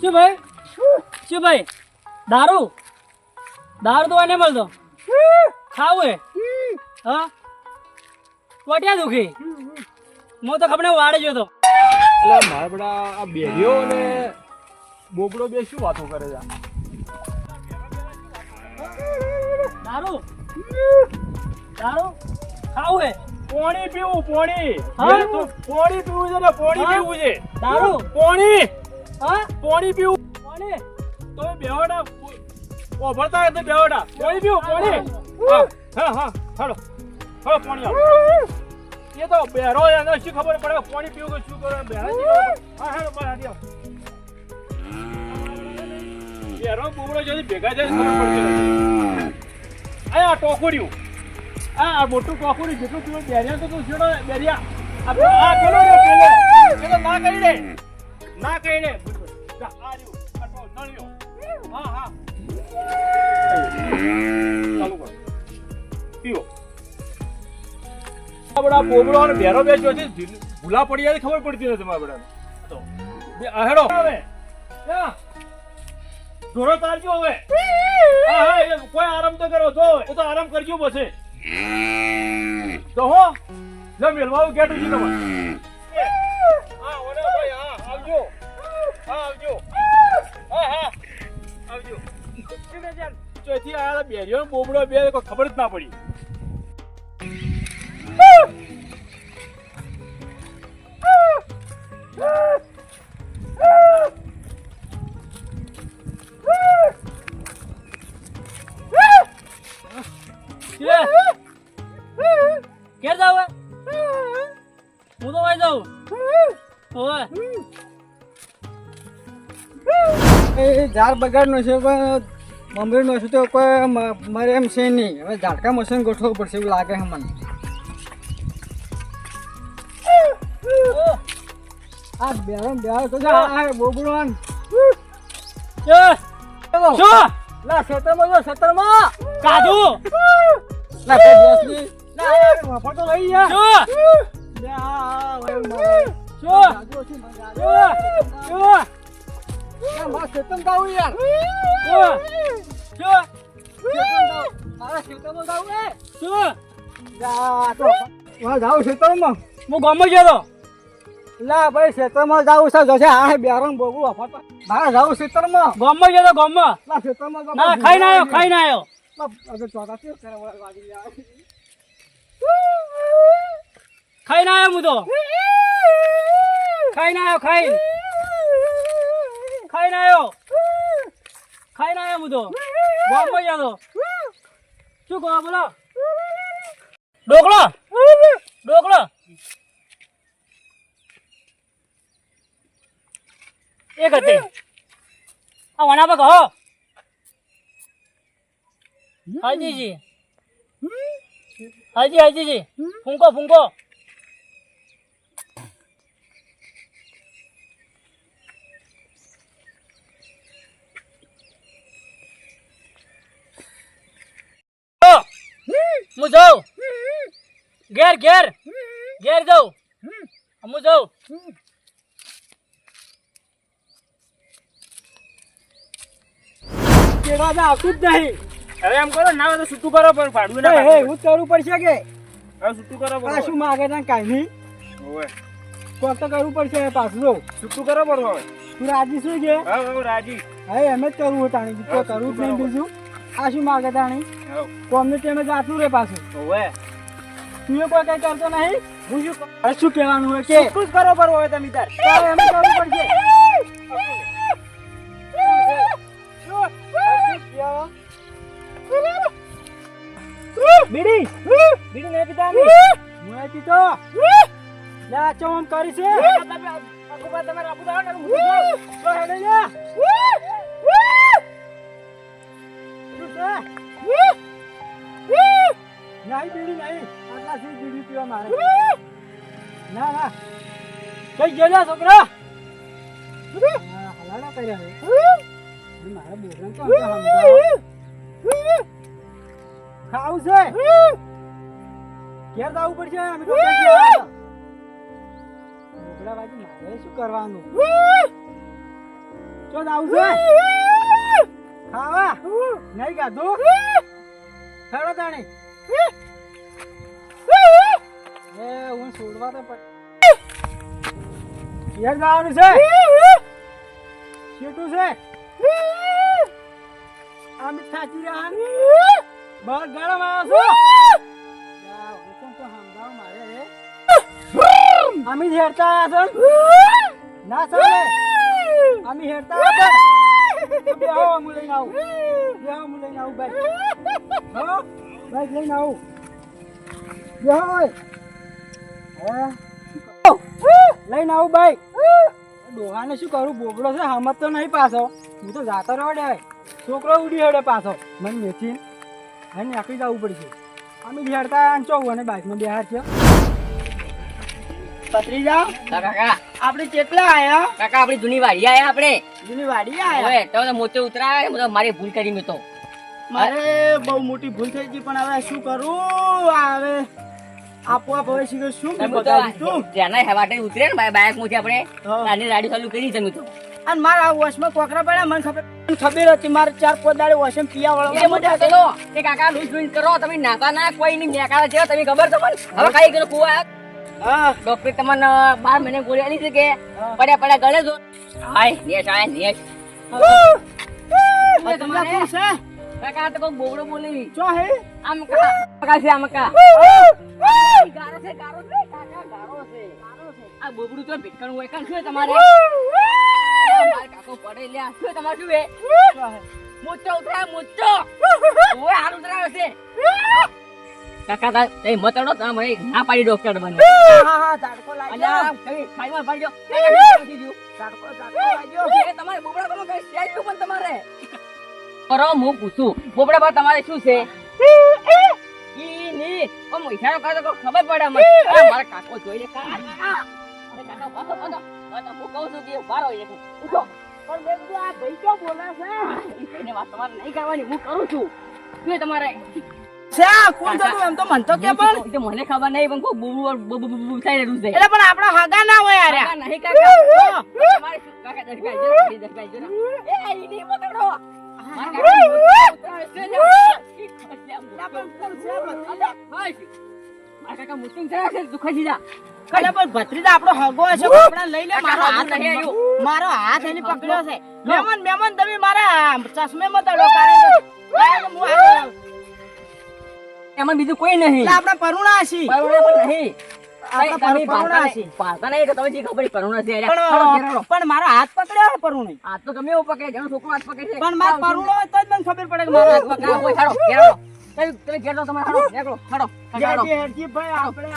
શું ભાઈ? શું ભાઈ? દારૂ? દારૂ તો એને મળતો. ખાવું હે? હા? વટ્યા દુખી? હું તો ખબર વાડે જોતો. એટલે મારા બધા આ બેરીઓ ને બોબડો બે શું વાતો કરે છે? દારૂ? દારૂ? ખાવું હે? પોણી પીવું પોણી? પોણી પીવું છે ને પોણી? પીવું છે. દારૂ? પોણી. હા? પોણી પીવું. પોણી? તો બેવડા ઓભળતા હોય તો બેવડા પોણી પીવું પોણી. હા હા હા. હાલો. હાલો પોણી આવો. એ તો બેરો એને શું ખબર પડે? પાણી પીવું કે શું કરે બેરો? હા હા હાથી આવો બેરો બોબડો যদি ભેગા જાય તો ખબર પડતી. આ ટોકુડિયું. આ આ મોટું ટોકુડ્યું જેટલું પીવું બેરિયા તો તું છેડો બેરિયા આ આ પેલો પેલો. પેલો ના કરી દે. ના કરી દે. જા, આ રહ્યું. આ ટો- નળિયો. હા હા. આ બધા બોબડો અને બેરો બે છે. ભૂલા પડી જાય ખબર પડતી નથી હેડો. હવે ધોરો તારજો હવે. કોઈ આરામ તો કરો જો એ તો આરામ કરજો પછી. તો હો લે મેલવાઓ ગેટ ઉજી તમારે હા ઓરે ભાઈ હા આવજો. હા આવજો. હા હા આવજો. ચોથી આ બેરીઓ ને બોબડો બે ખબર જ ના પડી. કે? જાવ હું ઝાડ બગાડનો છે, પણ મમરીનો છે તો કોઈ મારે એમ છે નહીં. હવે ઝાડકા મશીન ગોઠવવું પડશે એવું લાગે છે મને. આ બેરો ને બેરો તો જા, આ બોબડો ને. કે શું લા ખેતરમાં જો ખેતરમાં. કાધું લા બે બેસની. લા આ વફા તો લઈ જા. શું લે આ, યાર. મારે જા, તો. ખેતરમાં. હું ગામમાં ગયો તો. લા ભાઈ ક્ષેત્રમાં જાવું છે જશે. આ બેરણ બોબડું વફા મારે જાવું ખેતરમાં ગામમાં ગયો તો ગામમાં લા ક્ષેત્રમાં. ના ખાઈ ના આવ્યો ખાઈ ના આવ્યો હવે ચોથા કેવું કરે વાગી જાય. ખાઈ ના આવ્યો હું તો. ખાઈ ના આવ્યો ખાઈ. ખાઈ ના આવ્યો ખાઈ ના આવ્યો હું તો. ગામમાં ગયો તો. શું કહો બોલો? ડોકળો? ડોકળો? એક હતી. આ વણા પર કહો. હાજીજી. હાજી, હાજીજી. ફૂંકો ફૂંકો. હું. જાઉં. ઘેર ઘેર. ઘેર જાઉં. હું જાઉં. કેળા તો આવતું જ નહીં. હવે એમ કરો ના તો છૂટું કરો પણ ભાડું ના હું જ કરવું પડશે કે? હવે છૂટું કરો આ શું માગે તને કાંઈ નહીં ઓય કોક તો કરવું પડશે પાછું છૂટું કરો હવે. તું રાજી શું છે? હવે હું રાજી. હવે એમ જ કરવું તાણી. તો કરવું જ નહીં બીજું. આ શું માગે તાણી. કોમને તેમ જ આટલું રે પાછું. ઓય તું એ કોઈ કઈ કરતો નહીં? હું શું શું કહેવાનું હોય કે? શું કરો બરોબર હોય તમે તાર. એમ કરવું પડશે. બીડી? બીડી નહીં પીતા હું? નહીં પીતો લે ચો આમ કરી છે? તમે આગુબા તમે દાવ ને તો હેડે લે? નહીં બીડી નહીં આટલા સુધી બીડી પીવા મારે. ના ના. કઈ ગયેલા છોકરા? હા, કર્યા મારા તો. ખાવું છે? ઘેર જવું પડશે? અમે તો ગયા? બાજુ મારે શું કરવાનું? ચો જવું છે? ખાવા? નહીં ખાધું? ખરો તાણી. એ હું છોડવા તો પડ ઘેર જવાનું છે? શેટું છે? આમ થાકી રહ્યા. બહાર ગરમ આવ્યો છો. હુકમ તો સમજાવો મારે અમે હેરતા આવ્યા છો ને? અમે હેરતા છો હું લઈને આવું. બેહો, હું લઈને આવું ભાઈ. હો? ભાઈ લઈને આવું. હે? લઈને આવું ભાઈ. ડોહાને શું કરું? બોગડો છે હમત તો નહીં પાછો. હું તો જાતો રહ્યો છોકરો ઉડી હડે પાછો. મને મેચીને અને નાખી જવું પડશે. અમે હેડતા ચૌ અને બાઇકમાં બિહાર છે. પત્રીજા કાકા. આપણે કેટલા આયા? કાકા આપણી જૂની વાડી આયા આપણે. જૂની વાડી આયા? ઓય તમે મોટે ઉતરાય તો મારી ભૂલ કરી મેં તો. મારે બહુ મોટી ભૂલ થઈ ગઈ પણ હવે શું કરું? હવે આપોઆપ હવે શીખર શું ત્યાંના હેવાટે ઉતરે ને બાઇકમાંથી આપણે. આની ગાડી ચાલુ કરી તમે તો. અને મારા વોશમાં કોકરા પડ્યા મને ખબર મને ખબર હતી મારે ચાર પાંચ દાડે વોશિંગ પિયા એ મોટા ચલો એ કાકા લૂઝ લૂઝ કરો તમે નાતા ના કોઈ ની મેકાળા છે તમે ખબર તમને હવે કાઈ કરો કુવા હા. ડોક્ટર તમને બાર મહિને ગોળી આલી છે કે? પડ્યા પડ્યા ગળે જો. હાય નેશ આય નેસ પત્રીજા કોણ છે? કાકા તો કોઈ બોગડો બોલી ચો હે? આમ કા કાકા છે આમ કા ગારો છે ગારો છે? કાકા ગારો છે. આ બોગડું તો ભીટકણું હોય કાં છે તમારે? મારે કાકો પડે તમારે શું છે હે મોટો ઉતરાય મોટો ઓય હારું ઉતરાયો છે. કાકા તા એ મતડો તમે મને ના પાડી ડોક્ટર બને હા હા ઝાડકો લાગ્યો. અલ્યા કઈ ખાઈમાં પાડજો. ઝાડકો ઝાડકો લાગ્યો. એ તમારે બોબડા પર કઈ સ્ટેજ પણ તમારે. કરો હું પૂછું. બોબડા પર તમારે શું છે? ઈ ની. ઓ ઈશારો કરે તો ખબર પડે મને અરે મારા કાકો જોઈ લે કાકા. પાછો પાછો પાછો હું કહું છું કે બારો એ ઉઠો. પણ દેખજો આ ભાઈ ક્યાં બોલે છે? ઈ વાત તમારે નહીં કરવાની હું કરું છું. શું તમારે શા કોણ થતું એમ તો મન તો કે પણ ઈ તો મને ખબર નહીં પણ કોઈ બુબુ બુબુ બુબુ થઈ રહ્યું છે. એટલે પણ આપણા હગા ના હોય યાર કાકા નહીં કાકા. તમારે મારા. મારા દુખાજી જા. એટલે પણ ભત્રીજા આપણો હગો હશે કપડા લઈ લે મારો હાથ હું નહીં આવ્યો. મારો હાથ એની પકડ્યો છે મહેમાન મહેમાન તમે મારા ચશ્મે માં તડો કાઢે એમાં બીજું કોઈ નહીં આપણે પરુણા છીએ પરુણા પણ નહીં પણ મારો હાથ પકડ્યો પરુણી આ તો ગમે એવું પકડે છોકરો હાથ પકડે પણ મારો પરુણો તો જ મને ખબર પડે મારો હાથ પકડા પકડ્યો. તમે તમે ઘેર તમે હાડો નીકળો. ભાઈ આપણે